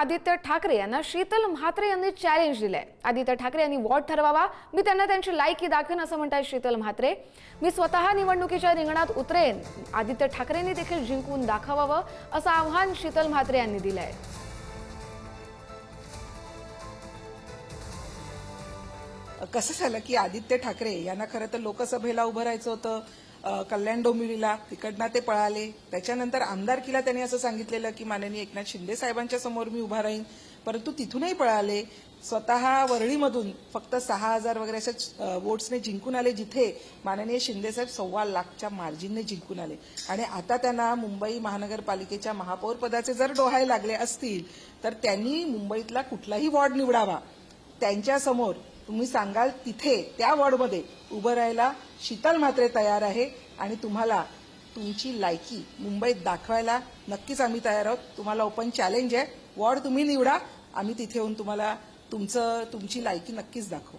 आदित्य ठाकरे यांना शीतल म्हात्रे यांनी चॅलेंज दिलंय. आदित्य ठाकरे यांनी वॉर्ड ठरवावा. मी त्यांना त्यांची लायकी दाखवेन असं म्हणतायत शीतल म्हात्रे. मी स्वतः निवडणुकीच्या रिंगणात उतरेन. आदित्य ठाकरेंनी देखील जिंकून दाखवावं असं आव्हान शीतल म्हात्रे यांनी दिलंय. कसं झालं की आदित्य ठाकरे यांना खरं तर लोकसभेला उभं राहायचं होतं कल्याण डोंबिवलीला तिकडनं ते पळाले. त्याच्यानंतर आमदारकीला त्यांनी असं सांगितलेलं की माननीय एकनाथ शिंदे साहेबांच्या समोर मी उभा राहीन. परंतु तिथूनही पळाले. स्वतः वरळीमधून फक्त सहा हजार वगैरे अशा वोट्सने जिंकून आले जिथे माननीय शिंदे साहेब सव्वा लाखच्या मार्जिनने जिंकून आले. आणि आता त्यांना मुंबई महानगरपालिकेच्या महापौर पदाचे जर डोहाय लागले असतील तर त्यांनी मुंबईतला कुठलाही वॉर्ड निवडावा. त्यांच्यासमोर तुम्ही सांगाल तिथे त्या वॉर्डमध्ये उभं राहायला शीतल मात्रे तयार आहे आणि तुम्हाला तुमची लायकी मुंबईत दाखवायला नक्कीच आम्ही तयार आहोत. तुम्हाला ओपन चॅलेंज आहे. वॉर्ड तुम्ही निवडा. आम्ही तिथे येऊन तुम्हाला तुमचं तुमची लायकी नक्कीच दाखवू.